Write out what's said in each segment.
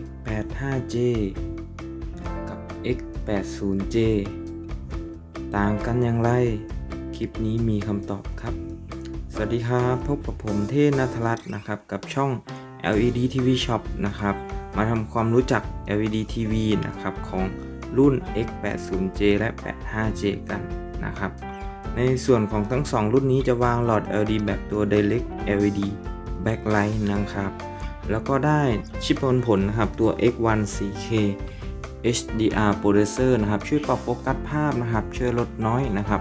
X85J กับ X80J ต่างกันอย่างไร คลิปนี้มีคำตอบครับ สวัสดีครับ พบกับผมเทนัทรัตน์นะครับ กับช่อง LED TV Shop นะครับ มาทำความรู้จัก LED TV นะครับ ของรุ่น X80J และ 85J กันนะครับ ในส่วนของทั้ง 2 รุ่นนี้จะวางหลอด LED แบบตัว Direct LED Backlight นะครับ แล้วก็ได้ชิปผลผลนะครับตัว X1 4K HDR Processor นะครับ ช่วยปรับโฟกัสภาพนะครับ ช่วยลดน้อยนะครับ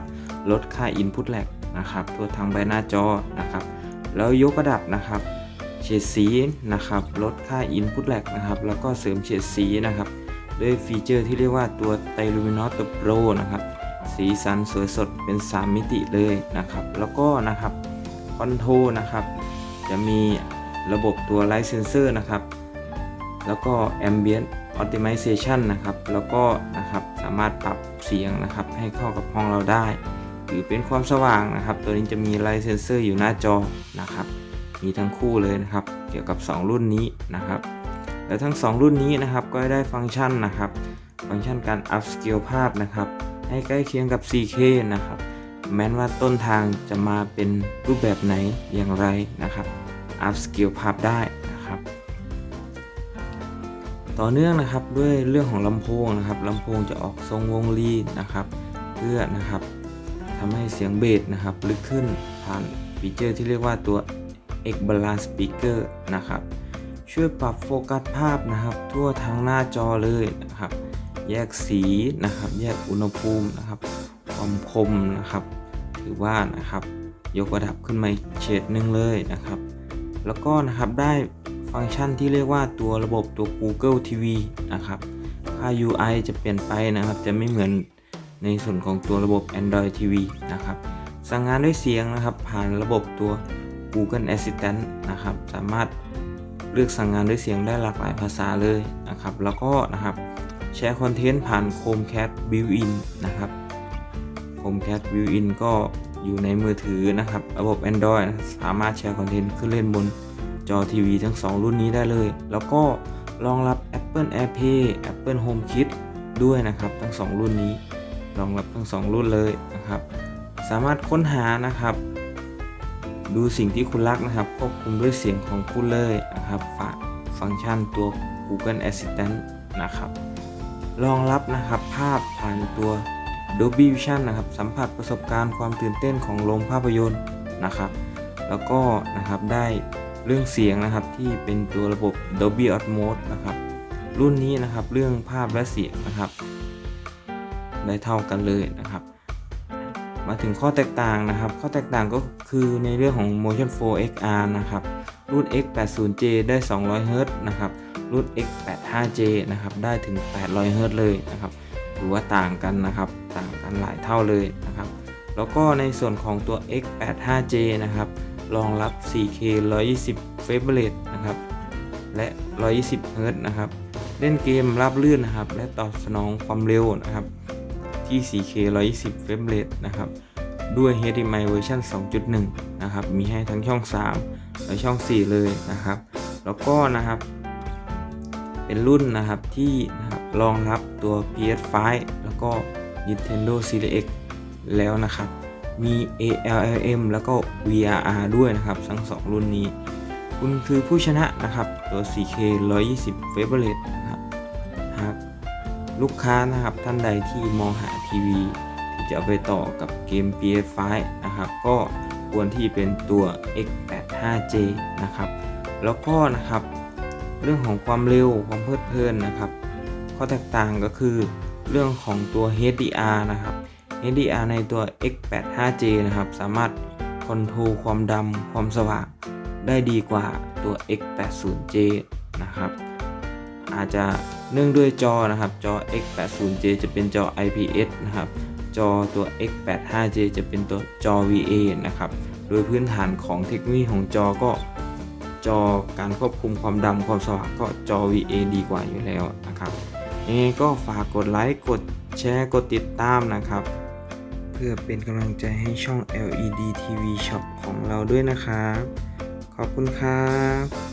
ลดค่า Input lag นะครับตัวทางใบหน้าจอนะครับ แล้วยกระดับนะครับเฉดสีนะครับ ลดค่า Input lag นะครับ แล้วก็เสริมเฉดสีนะครับ ด้วยฟีเจอร์ที่เรียกว่าตัว t i l u m i n o s Pro นะครับ สีสันสวยสดเป็น 3 มิติเลยนะครับ แล้วก็นะครับคอนโทรนะครับ จะมี ระบบตัว Light Sensor นะครับ แล้วก็ Ambient Optimization นะครับ แล้วก็นะครับสามารถปรับเสียงนะครับให้เข้ากับห้องเราได้ หรือเป็นความสว่างนะครับ ตัวนี้จะมี Light Sensor อยู่หน้าจอนะครับ มีทั้งคู่เลยนะครับ เกี่ยวกับ 2 รุ่นนี้นะครับ และทั้ง 2 รุ่นนี้นะครับก็ได้ฟังก์ชันนะครับ ฟังก์ชันการ upscale ภาพนะครับ ให้ใกล้เคียงกับ 4K นะครับแม้นว่าต้นทางจะมาเป็นรูปแบบไหนอย่างไรนะครับ upscale ภาพได้นะครับ ต่อเนื่องนะครับด้วยเรื่องของลำโพงนะครับลำโพงจะออกทรงวงรีนะครับ เพื่อนะครับทำให้เสียงเบสนะครับลึกขึ้นผ่านฟีเจอร์ที่เรียกว่าตัว X Balance Speaker นะครับ ช่วยปรับโฟกัสภาพนะครับ ทั่วทั้งหน้าจอเลยนะครับ แยกสีนะครับ แยกอุณหภูมินะครับ ความคมนะครับถือว่านะครับ ยกระดับขึ้นมาเฉดหนึ่งเลยนะครับ แล้วก็นะครับได้ฟังก์ชันที่เรียกว่าตัวระบบตัว Google TV นะครับ ค่า UI จะเปลี่ยนไปนะครับ จะไม่เหมือนในส่วนของตัวระบบ Android TV นะครับ สั่งงานด้วยเสียงนะครับ ผ่านระบบตัว Google Assistant นะครับ สามารถเลือกสั่งงานด้วยเสียงได้หลากหลายภาษาเลยนะครับ แล้วก็นะครับแชร์คอนเทนต์ผ่าน Chromecast Built-in นะครับ Chromecast Built-in ก็ อยู่ในมือถือนะครับ ระบบ Android นะสามารถแชร์คอนเทนต์ขึ้นเล่นบนจอทีวีทั้ง 2 รุ่นนี้ได้เลย แล้วก็รองรับ Apple AirPlay Apple HomeKit ด้วยนะครับ ทั้ง 2 รุ่นนี้รองรับทั้ง 2 รุ่นเลยนะครับ สามารถค้นหานะครับ ดูสิ่งที่คุณรักนะครับควบคุมด้วยเสียงของคุณเลยนะครับฝากฟังก์ชันตัว Google Assistant นะครับ รองรับนะครับภาพผ่านตัว Dolby Vision นะครับสัมผัสประสบการณ์ความตื่นเต้นของโรงภาพยนตร์นะครับ แล้วก็นะครับได้เรื่องเสียงนะครับที่เป็นตัวระบบ Dolby Atmos นะครับ รุ่นนี้นะครับเรื่องภาพและเสียงนะครับ ได้เท่ากันเลยนะครับ มาถึงข้อแตกต่างนะครับ ข้อแตกต่างก็คือในเรื่องของ Motion 4 XR นะครับรุ่น X80J ได้ 200 Hz นะครับรุ่น X85J นะครับได้ถึง 800 Hz เลยนะครับ ถือว่าต่างกันนะครับ ต่างกันหลายเท่าเลยนะครับ แล้วก็ในส่วนของตัว X85J นะครับ รองรับ 4K 120 frame rate นะครับ และ 120 Hz นะครับ เล่นเกมราบลื่นนะครับ และตอบสนองความเร็วนะครับ ที่ 4K 120 frame rate นะครับ ด้วย HDMI เวอร์ชัน2.1 นะครับ มีให้ทั้งช่อง 3 และช่อง 4 เลยนะครับ แล้วก็นะครับ เป็นรุ่นนะครับที่นะ รองรับตัว PS5 แล้วก็ Nintendo Series X แล้วนะครับ มี ALLM แล้วก็ VRR ด้วยนะครับ ทั้ง 2 รุ่นนี้ คุณคือผู้ชนะนะครับ ตัว 4K 120 frame rate นะครับหากลูกค้านะครับท่านใดที่มองหาทีวี ที่จะเอาไปต่อกับเกม PS5 นะครับ ก็ควรที่เป็นตัว X85J นะครับ แล้วก็นะครับ เรื่องของความเร็วความเพลิดเพลินนะครับ ข้อแตกต่างก็คือเรื่องของตัว HDR นะครับ HDR ในตัว X85J นะครับ สามารถคอนโทรลความดำความสว่างได้ดีกว่าตัว X80J นะครับ อาจจะเนื่องด้วยจอนะครับ จอ X80J จะเป็นจอ IPS นะครับ จอตัว X85J จะเป็นตัวจอ VA นะครับ โดยพื้นฐานของเทคโนโลยีของจอก็จอการควบคุมความดำความสว่างก็จอ VA ดีกว่าอยู่แล้วนะครับ ยังไงก็ฝากกดไลค์ กดแชร์ กดติดตามนะครับ เพื่อเป็นกำลังใจให้ช่อง LED TV Shop ของเราด้วยนะครับ ขอบคุณครับ